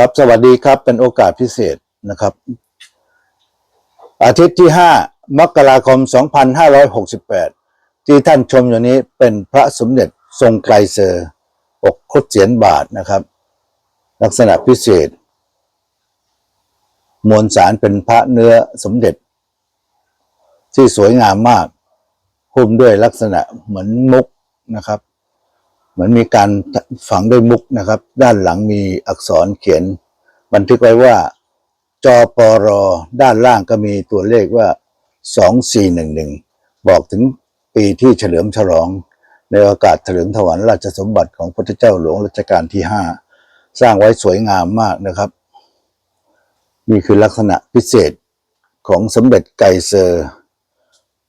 ครับสวัสดีครับเป็นโอกาสพิเศษนะครับ อาทิตย์ที่ 5 มกราคม 2568 ที่ท่านชมอยู่นี้เป็นพระสมเด็จทรงไกรเซอร์อกคดเสียนบาทนะครับ ลักษณะพิเศษ มวลสารเป็นพระเนื้อสมเด็จ ที่สวยงามมากหุ้มด้วยลักษณะเหมือนมุกนะครับ เหมือนมีการฝังด้วยมุกนะครับ ด้านหลังมีอักษรเขียน บันทึกไว้ว่าจอปอรอด้านล่างก็มีตัวเลขว่า2411บอกถึงปีที่เฉลิมฉลอง ในโอกาสเถลิงถวันราชสมบัติของพระเจ้าหลวงรัชกาลที่5สร้างไว้สวยงามมากนะครับ นี่คือลักษณะพิเศษของสมเด็จไกเซอร์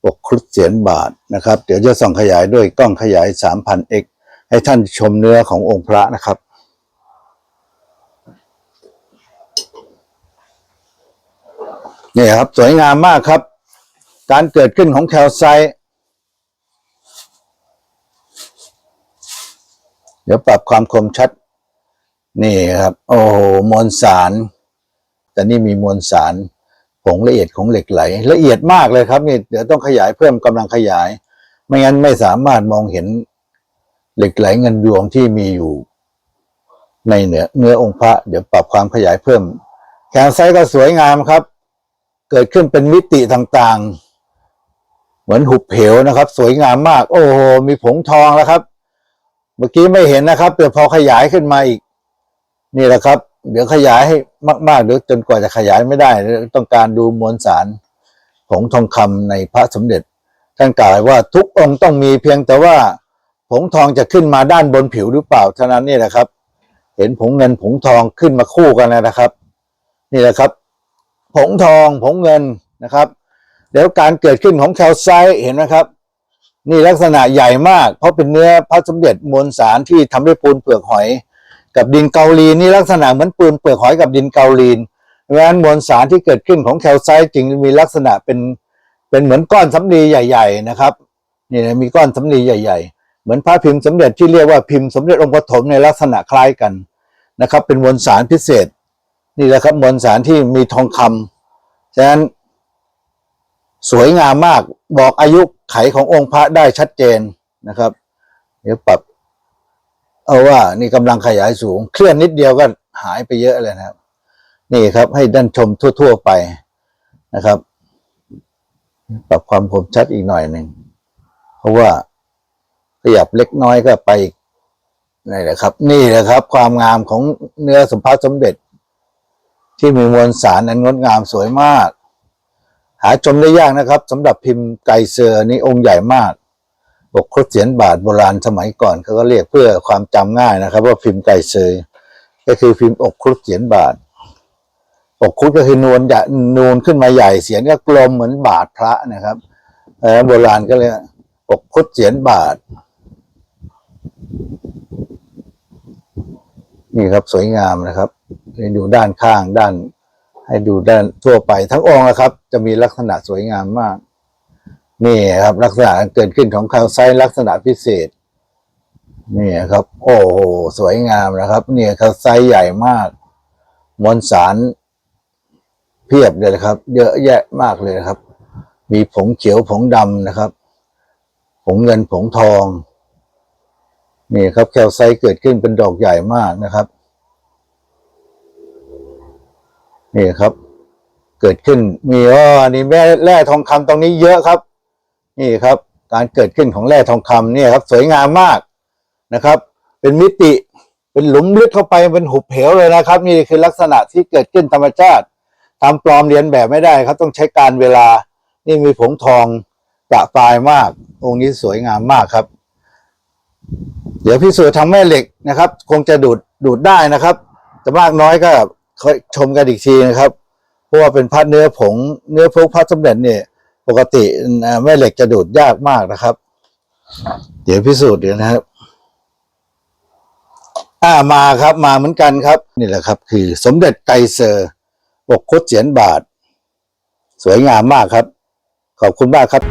ปกครุฑเสียนบาทนะครับ เดี๋ยวจะส่องขยายด้วยกล้องขยาย 3000x ให้ท่านชมเนื้อขององค์พระนะครับ นี่ครับ สวยงามมากครับ การเกิดขึ้นของแคลไซเดี๋ยวปรับความคมชัด นี่ครับ โอ้โหมวลสาร แต่นี่มีมวลสารผงละเอียดของเหล็กไหล ละเอียดมากเลยครับนี่เดี๋ยวต้องขยายเพิ่มกำลังขยาย ไม่งั้นไม่สามารถมองเห็น เหล็กไหลเงินยวงที่มีอยู่ ในเนื้อเนื้อองค์พระ เดี๋ยวปรับความขยายเพิ่ม แขนไซส์ก็สวยงามครับ เกิดขึ้นเป็นมิติต่างๆ เหมือนหุบเหวนะครับ สวยงามมาก โอ้โหมีผงทองแล้วครับ เมื่อกี้ไม่เห็นนะครับเดี๋ยวพอขยายขึ้นมาอีก นี่แหละครับ เดี๋ยวขยายให้มากๆเดี๋ยวจนกว่าจะขยายไม่ได้ ต้องการดูมวลสารผงทองคำในพระสมเด็จท่านกล่าวว้ว่าทุกองค์ต้องมีเพียงแต่ว่า ผงทองจะขึ้นมาด้านบนผิวหรือเปล่าเท่านั้นนี่แหละครับ เห็นผงเงินผงทองขึ้นมาคู่กันแล้วนะครับ นี่แหละครับ ผงทองผงเงินนะครับเดี๋ยวการเกิดขึ้นของแคลไซต์เห็นไหมครับ นี่ลักษณะใหญ่มาก เพราะเป็นเนื้อพระสมเด็จมวลสารที่ทำด้วยปูนเปลือกหอย กับดินเกาลีนี่ลักษณะเหมือนปูนเปลือกหอยกับดินเกาลีนเพราะฉะนั้นมวลสารที่เกิดขึ้นของแคลไซต์จึงมีลักษณะเป็นเป็นเหมือนก้อนสำลีใหญ่ ๆ นะครับนี่นะมีก้อนสำลีใหญ่ ๆ เหมือนพระพิมพ์สมเด็จที่เรียกว่าพิมพ์สมเด็จองค์ปฐมในลักษณะคล้ายกันนะครับ เป็นมวลสารพิเศษ นี่แหละครับมวลสารที่มีทองคำฉะนั้นสวยงามมากบอกอายุไขขององค์พระได้ชัดเจนนะครับ เดี๋ยวปรับ เอาว่านี่กำลังขยายสูง เคลื่อนนิดเดียวก็หายไปเยอะเลยนะครับ นี่ครับให้ด้านชมทั่ว ๆ ไปนะครับ ปรับความคมชัดอีกหน่อยหนึ่งเพราะว่า ยับเล็กน้อยก็ไปนี่แหละครับ นี่แหละครับ ความงามของเนื้อสมภารสมเด็จ ที่มีมวลสารอันงดงามสวยมาก หาชมได้ยากนะครับสำหรับพิมพ์ไกเซอร์นี่องค์ใหญ่มากปกครุฑเสียนบาทโบราณสมัยก่อนเขาก็เรียกเพื่อความจำง่ายนะครับ ว่าพิมพ์ไกเซอร์ก็คือพิมพ์อกครุฑเสียนบาทอกครุฑก็คือนวลใหญ่นูนขึ้นมาใหญ่เสียนก็กลมเหมือนบาทพระนะครับโบราณก็เลยกอกครุฑเสียนบาท นี่ครับสวยงามนะครับให้ดูด้านข้างด้าน ให้ดูด้านทั่วไปทั้งองค์นะครับ จะมีลักษณะสวยงามมาก นี่ครับ ลักษณะเกิดขึ้นของคาวไซลักษณะพิเศษ นี่ครับ โอ้โหสวยงามนะครับ เนี่ยคาวไซใหญ่มาก มวลสารเพียบเลยนะครับ เยอะแยะมากเลยนะครับ มีผงเขียวผงดำนะครับ ผงเงินผงทอง นี่ครับแคลไซต์เกิดขึ้นเป็นดอกใหญ่มากนะครับ นี่ครับ เกิดขึ้นมีอ๋อนี่แม่แร่ทองคำตรงนี้เยอะครับ นี่ครับ การเกิดขึ้นของแร่ทองคำเนี่ยครับ สวยงามมากนะครับ เป็นมิติเป็นหลุมลึกเข้าไปเป็นหุบเหวเลยนะครับ นี่คือลักษณะที่เกิดขึ้นธรรมชาติทำปลอมเรียนแบบไม่ได้ครับ ต้องใช้การเวลา นี่มีผงทองประปายมาก องค์นี้สวยงามมากครับ เดี๋ยวพิสูจน์ทำแม่เหล็กนะครับ คงจะดูดดูดได้นะครับแต่มากน้อยก็ค่อยชมกันอีกทีนะครับ เพราะว่าเป็นพัดเนื้อผงเนื้อพกพัดสำเร็จเนี่ยปกติแม่เหล็กจะดูดยากมากนะครับ เดี๋ยวพิสูจน์เดี๋ยวนะครับอ่ามาครับมาเหมือนกันครับ นี่แหละครับ คือสมเด็จไกเซอร์ปกคดเสียนบาท สวยงามมากครับ ขอบคุณมากครับ